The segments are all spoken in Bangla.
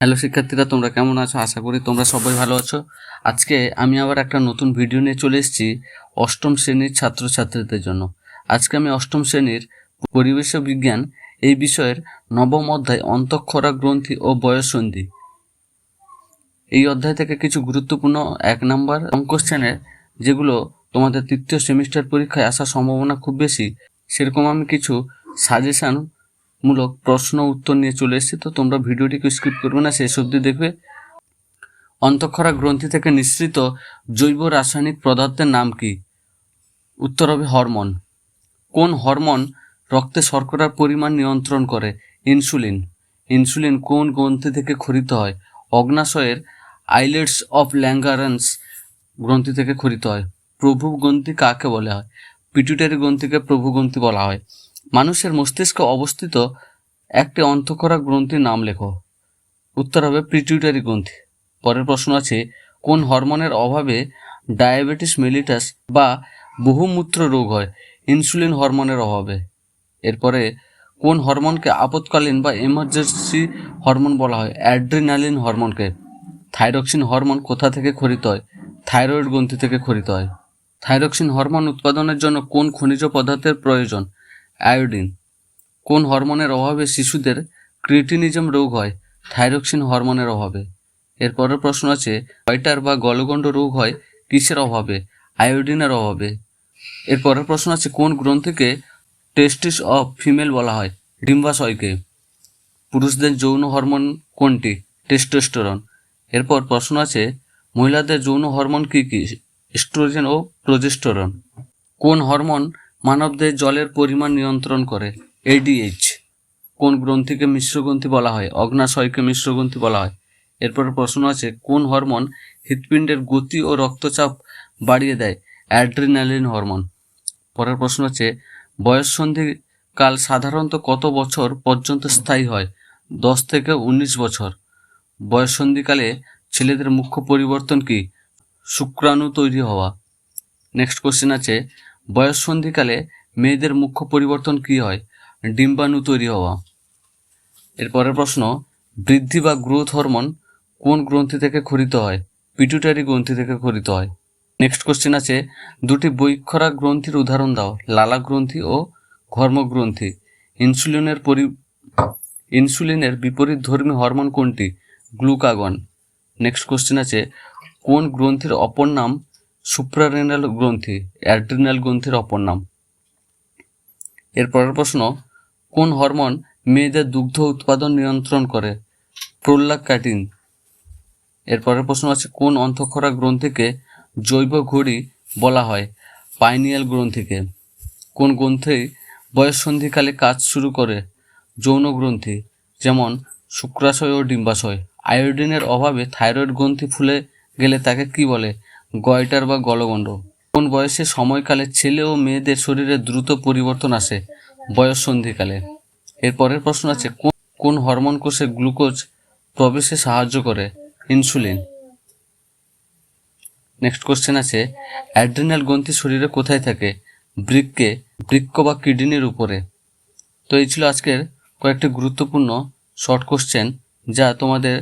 হ্যালো শিক্ষার্থীরা, তোমরা কেমন আছো? আশা করি তোমরা সবাই ভালো আছো। আজকে আমি আবার একটা নতুন ভিডিও নিয়ে চলে এসেছি অষ্টম শ্রেণির ছাত্রছাত্রীদের জন্য। আজকে আমি অষ্টম শ্রেণির পরিবেশ বিজ্ঞান এই বিষয়ের নবম অধ্যায় অন্তঃক্ষরা গ্রন্থি ও বয়ঃসন্ধি। এই অধ্যায় থেকে কিছু গুরুত্বপূর্ণ এক নম্বর কোশ্চেনের যেগুলো তোমাদের তৃতীয় সেমিস্টার পরীক্ষায় আসার সম্ভাবনা খুব বেশি, সেরকম আমি কিছু সাজেশান মূলক প্রশ্ন উত্তর নিয়ে চলে এসেছি, তো তোমরা ভিডিওটিকে স্কিপ করবে না, শেষ অবধি দেখবে। অন্তঃক্ষরা গ্রন্থি থেকে নিঃসৃত জৈব রাসায়নিক পদার্থের নাম কি? উত্তর হবে হরমোন। কোন হরমোন রক্তে শর্করার পরিমাণ নিয়ন্ত্রণ করে? ইনসুলিন। ইনসুলিন কোন গ্রন্থি থেকে খরিত হয়? অগ্নাশয়ের আইলেটস অফ ল্যাঙ্গারেন্স গ্রন্থি থেকে খরিত হয়। প্রভু গ্রন্থি কাকে বলা হয়? পিটুটারি গ্রন্থিকে প্রভু গ্রন্থি বলা হয়। মানুষের মস্তিষ্কে অবস্থিত একটি অন্তঃক্ষরা গ্রন্থির নাম লেখো। উত্তর হবে পিটুইটারি গ্রন্থি। পরের প্রশ্ন আছে, কোন হরমোনের অভাবে ডায়াবেটিস মেলিটাস বা বহুমূত্র রোগ হয়? ইনসুলিন হরমোনের অভাবে। এরপরে, কোন হরমোনকে আপৎকালীন বা এমার্জেন্সি হরমোন বলা হয়? অ্যাড্রিনালিন হরমোনকে। থাইরক্সিন হরমোন কোথা থেকে খরিত হয়? থাইরয়েড গ্রন্থি থেকে খরিত হয়। থাইরক্সিন হরমোন উৎপাদনের জন্য কোন খনিজ পদার্থের প্রয়োজন? আয়োডিন। কোন হরমোনের অভাবে শিশুদের ক্রিটিনিজম রোগ হয়? থাইরক্সিন হরমোনের অভাবে। এরপরের প্রশ্ন আছে পয়টার বা গলগণ্ড রোগ হয়? কিসের অভাবে? আয়োডিনের অভাবে। এরপরের প্রশ্ন আছে, কোন গ্রন্থিকে টেস্টিস অফ ফিমেল বলা হয়? ডিম্বাশয়কে। পুরুষদের যৌন হরমোন কোনটি? টেস্টোস্টেরন এরপর প্রশ্ন আছে, মহিলাদের যৌন হরমোন কী কী? এস্ট্রোজেন ও প্রোজেস্টেরন কোন হরমোন মানবদের জলের পরিমাণ নিয়ন্ত্রণ করে এডিএইচ কোন গ্রন্থিকে মিশ্র গ্রন্থি বলা হয়, অগ্নাশয়কে মিশ্র গ্রন্থি বলা হয়। এরপরে প্রশ্ন আছে, কোন হরমোন হৃৎপিণ্ডের গতি ও রক্তচাপ বাড়িয়ে দেয়? Adrenaline hormone. পরের প্রশ্ন আছে বয়ঃসন্ধি কাল সাধারণত কত বছর পর্যন্ত স্থায়ী হয়? দশ থেকে উনিশ বছর। বয়ঃসন্ধিকালে ছেলেদের মুখ্য পরিবর্তন কি? শুক্রাণু তৈরি হওয়া। নেক্সট কোশ্চেন আছে বয়ঃসন্ধিকালে মেয়েদের মুখ্য পরিবর্তন কী হয়? ডিম্বাণু তৈরি হওয়া। এরপরের প্রশ্ন, বৃদ্ধি বা গ্রোথ হরমোন কোন গ্রন্থি থেকে খরিত হয়? পিটুটারি গ্রন্থি থেকে খরিত হয়। নেক্সট কোশ্চেন আছে, দুটি বৈক্ষরা গ্রন্থির উদাহরণ দাও, লালা গ্রন্থি ও ঘর্মগ্রন্থি ইনসুলিনের পরি, ইনসুলিনের বিপরীত ধর্মী হরমোন কোনটি? গ্লুকাগন। নেক্সট কোশ্চেন আছে, কোন গ্রন্থির অপর নাম সুপ্রারেনাল গ্রন্থি, অ্যাড্রিনাল গ্রন্থির অপর নাম। এর পরের প্রশ্ন, কোন হরমোন মেয়েদের দুগ্ধ উৎপাদন নিয়ন্ত্রণ করে? প্রোল্লাকাটিন এর পরের প্রশ্ন আছে, কোন অন্তঃক্ষরা গ্রন্থিকে জৈব ঘড়ি বলা হয়? পাইনিয়াল গ্রন্থিকে। কোন গ্রন্থি বয়ঃসন্ধিকালে কাজ শুরু করে? যৌন গ্রন্থি, যেমন শুক্রাশয় ও ডিম্বাশয়। আয়োডিনের অভাবে থাইরয়েড গ্রন্থি ফুলে গেলে তাকে কি বলে? গয়টার বা গলগণ্ড। কোন বয়সে সময়কালে ছেলে ও মেয়েদের শরীরে দ্রুত পরিবর্তন আসে? বয়স সন্ধিকালে। এর পরের প্রশ্ন আছে, কোন কোন হরমোন কোষে গ্লুকোজ প্রবেশে সাহায্য করে? ইনসুলিন। নেক্সট কোশ্চেন আছে, অ্যাড্রিনাল গ্রন্থি শরীরে কোথায় থাকে? বৃক্কে, বৃক্ক বা কিডনির উপরে। তো এই ছিল আজকের কয়েকটি গুরুত্বপূর্ণ শর্ট কোশ্চেন, যা তোমাদের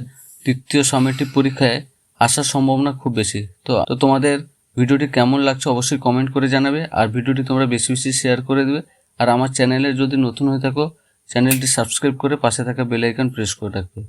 তৃতীয় সামেটিভ পরীক্ষায় আসার সম্ভাবনা খুব বেশি। তো তো তোমাদের ভিডিওটি কেমন লাগছে অবশ্যই কমেন্ট করে জানাবে আর ভিডিওটি তোমরা বেশি বেশি শেয়ার করে দেবে। আর আমার চ্যানেলে যদি নতুন হয়ে থাকো চ্যানেলটি সাবস্ক্রাইব করে পাশে থাকা বেল আইকন প্রেস করে রাখবে।